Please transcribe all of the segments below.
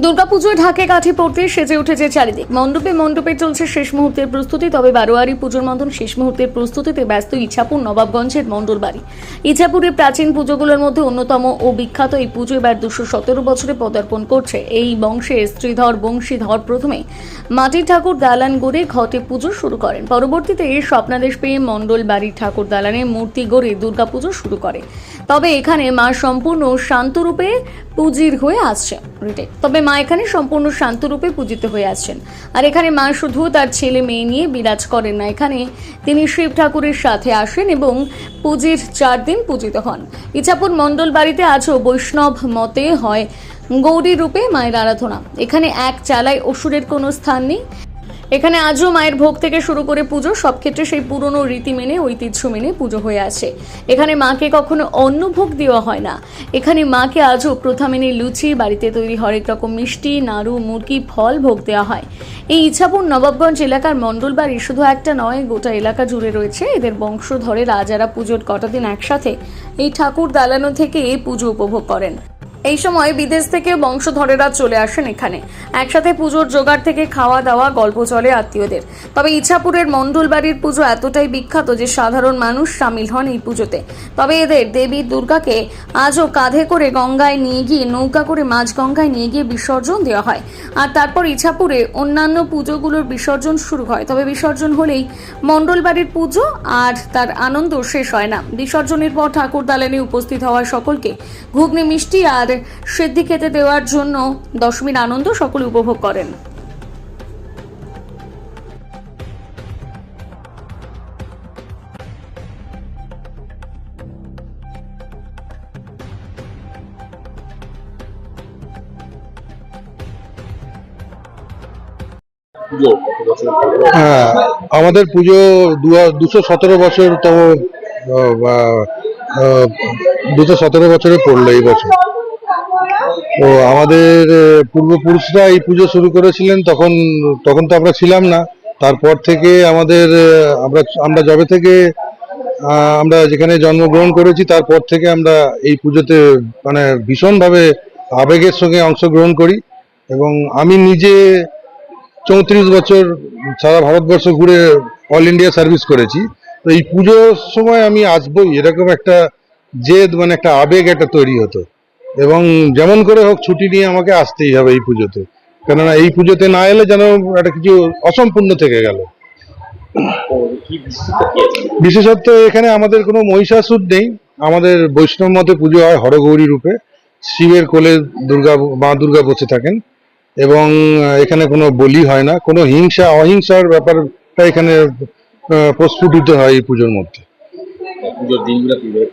দুর্গাপুজোয় ঢাকে কাঠি পড়তে সেজে উঠেছে চারিদিক। মণ্ডপে মণ্ডপে চলছে শেষ মুহূর্তের প্রস্তুতি, তবে বারোয়ারি পুজোর মতন শেষ মুহূর্তের প্রস্তুতিতে ব্যস্ত ইছাপুর নবাবগঞ্জের মণ্ডল বাড়ি। ইছাপুরের প্রাচীন পুজোগুলোর মধ্যে অন্যতম ও বিখ্যাত এই পুজো এবার দুশো সতেরো বছরে পদার্পণ করছে। এই বংশের শ্রীধর বংশীধর প্রথমে মাটির ঠাকুর দালান গড়ে ঘটে পুজো শুরু করেন। পরবর্তীতে এই স্বপ্নাদেশ পেয়ে মণ্ডল বাড়ির ঠাকুর দালানে মূর্তি গড়ে দুর্গাপুজো শুরু করে। তবে এখানে মা সম্পূর্ণ শান্তরূপে পূজির হয়ে আসছে রিটেক তবে মা এখানে সম্পূর্ণ শান্তরূপে পূজিত হয়ে আসছেন আর এখানে মা শুধু তার ছেলে মেয়ে নিয়ে বিরাজ করেন না, এখানে তিনি শিব ঠাকুরের সাথে আসেন এবং পুজির চার দিন পূজিত হন। ইছাপুর মণ্ডল বাড়িতে আজও বৈষ্ণব মতে হয় গৌরী রূপে মায়ের আরাধনা। এখানে এক চালায় অসুরের কোনো স্থান নেই। এখানে আজও মায়ের ভোগ থেকে শুরু করে পুজো, সব ক্ষেত্রে সেই পুরনো রীতি মেনে, ঐতিহ্য মেনে পুজো হয়ে আছে। এখানে মাকে কখনো অন্ন ভোগ দেওয়া হয় না। এখানে মাকে আজও প্রথা মেনে লুচি, বাড়িতে তৈরি হরেক রকম মিষ্টি, নাড়ু, মুরগি, ফল ভোগ দেওয়া হয়। এই ইছাপুর নবাবগঞ্জ এলাকার মণ্ডল বাড়ি শুধু একটা নয়, গোটা এলাকা জুড়ে রয়েছে। এদের বংশধরে রাজারা পুজোর কটা দিন একসাথে এই ঠাকুর দালানো থেকে এই পুজো উপভোগ করেন। এই সময় বিদেশ থেকে বংশধরেরা চলে আসেন এখানে। একসাথে পুজোর জোগাড় থেকে খাওয়া দাওয়া, গল্প চলে আত্মীয়দের। তবে ইছাপুরের মণ্ডল বাড়ির পুজো এতটাই বিখ্যাত যে সাধারণ মানুষ সামিল হন এই পুজোতে। তবে এদের দেবী দুর্গাকে আজও কাঁধে করে গঙ্গায় নিয়ে গিয়ে, নৌকা করে মাঝ গঙ্গায় নিয়ে গিয়ে বিসর্জন দেওয়া হয়। আর তারপর ইছাপুরে অন্যান্য পুজোগুলোর বিসর্জন শুরু হয়। তবে বিসর্জন হলেই মণ্ডল বাড়ির পুজো আর তার আনন্দ শেষ হয় না। বিসর্জনের পর ঠাকুর দালানে উপস্থিত হওয়া সকলকে ঘুগনি, মিষ্টি আর সিদ্ধি খেতে দেওয়ার জন্য দশমীর আনন্দ সকলে উপভোগ করেন। হ্যাঁ আমাদের পুজো দুশো সতেরো বছর বছরতম দুশো সতেরো বছরে পড়ল এই বছর। তো আমাদের পূর্বপুরুষরা এই পুজো শুরু করেছিলেন তখন তখন তো আমরা ছিলাম না। তারপর থেকে আমাদের আমরা আমরা যবে থেকে আমরা যেখানে জন্মগ্রহণ করেছি, তারপর থেকে আমরা এই পুজোতে মানে ভীষণভাবে আবেগের সঙ্গে অংশগ্রহণ করি এবং আমি নিজে চৌত্রিশ বছর সারা ভারতবর্ষ ঘুরে অল ইন্ডিয়া সার্ভিস করেছি। তো এই পুজোর সময় আমি আসবই, এরকম একটা জেদ মানে একটা আবেগ একটা তৈরি হতো। এবং যেমন করে হোক ছুটি নিয়ে আমাকে আসতেই হবে এই পুজোতে। কেননা এই পুজোতে না এলে যেন একটা কিছু অসম্পূর্ণ থেকে গেল। তো কি বিস্তৃত কি আছে বিশেষত এখানে আমাদের কোনো মহিষাসুর নেই। আমাদের বৈষ্ণব মতে পুজো হয় হরগৌরী রূপে। শিবের কোলে দুর্গা, মা দুর্গা বসে থাকেন। এবং এখানে কোনো বলি হয় না। কোনো হিংসা, অহিংসার ব্যাপারটা এখানে প্রস্ফুটিত হয় এই পুজোর মধ্যে। দিনগুলো কীভাবে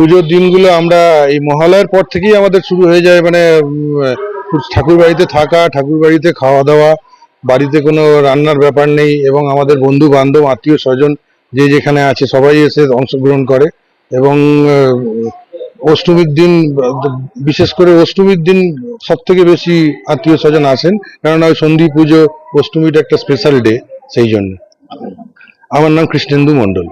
পুজোর দিনগুলো আমরা এই মহালয়ার পর থেকেই আমাদের শুরু হয়ে যায় মানে ঠাকুর বাড়িতে থাকা ঠাকুর বাড়িতে খাওয়া দাওয়া, বাড়িতে কোনো রান্নার ব্যাপার নেই এবং আমাদের বন্ধু বান্ধব, আত্মীয় স্বজন যে যেখানে আছে সবাই এসে অংশগ্রহণ করে এবং অষ্টমীর দিন, বিশেষ করে অষ্টমীর দিন সব থেকে বেশি আত্মীয় স্বজন আসেন কারণ ওই সন্ধি পুজো, অষ্টমীটা একটা স্পেশাল ডে সেই জন্য। আমার নাম কৃষ্ণেন্দু মণ্ডল।